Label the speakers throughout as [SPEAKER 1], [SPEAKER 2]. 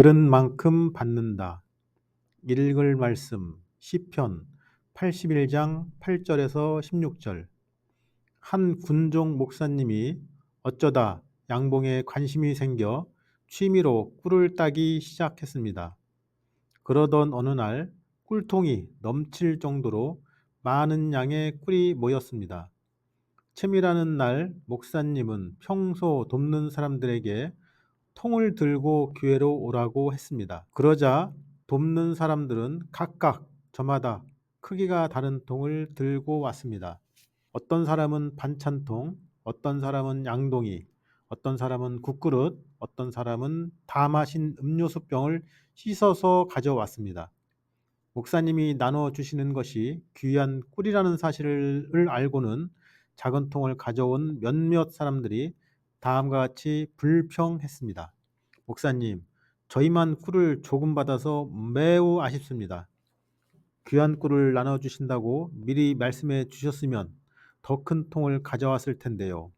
[SPEAKER 1] 들은 만큼 받는다. 읽을 말씀 시편 81장 8절에서 16절. 한 군종 목사님이 어쩌다 양봉에 관심이 생겨 취미로 꿀을 따기 시작했습니다. 그러던 어느 날 꿀통이 넘칠 정도로 많은 양의 꿀이 모였습니다. 채미라는 날 목사님은 평소 돕는 사람들에게 통을 들고 교회로 오라고 했습니다. 그러자 돕는 사람들은 각각 저마다 크기가 다른 통을 들고 왔습니다. 어떤 사람은 반찬통, 어떤 사람은 양동이, 어떤 사람은 국그릇, 어떤 사람은 다 마신 음료수병을 씻어서 가져왔습니다. 목사님이 나눠 주시는 것이 귀한 꿀이라는 사실을 알고는 작은 통을 가져온 몇몇 사람들이 다음과 같이 불평했습니다. 목사님, 저희만 꿀을 조금 받아서 매우 아쉽습니다. 귀한 꿀을 나눠주신다고 미리 말씀해 주셨으면 더 큰 통을 가져왔을 텐데요.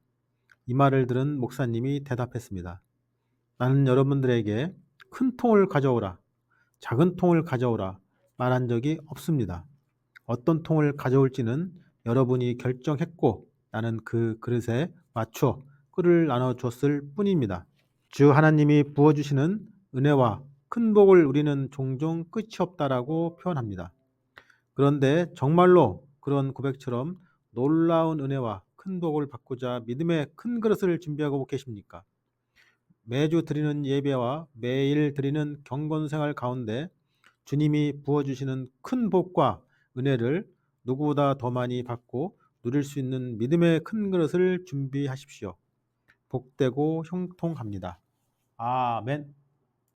[SPEAKER 1] 이 말을 들은 목사님이 대답했습니다. 나는 여러분들에게 큰 통을 가져오라, 작은 통을 가져오라 말한 적이 없습니다. 어떤 통을 가져올지는 여러분이 결정했고 나는 그 그릇에 맞춰 꿀을 나눠줬을 뿐입니다. 주 하나님이 부어주시는 은혜와 큰 복을 우리는 종종 끝이 없다라고 표현합니다. 그런데 정말로 그런 고백처럼 놀라운 은혜와 큰 복을 받고자 믿음의 큰 그릇을 준비하고 계십니까? 매주 드리는 예배와 매일 드리는 경건 생활 가운데 주님이 부어주시는 큰 복과 은혜를 누구보다 더 많이 받고 누릴 수 있는 믿음의 큰 그릇을 준비하십시오. 복되고 형통합니다. 아멘.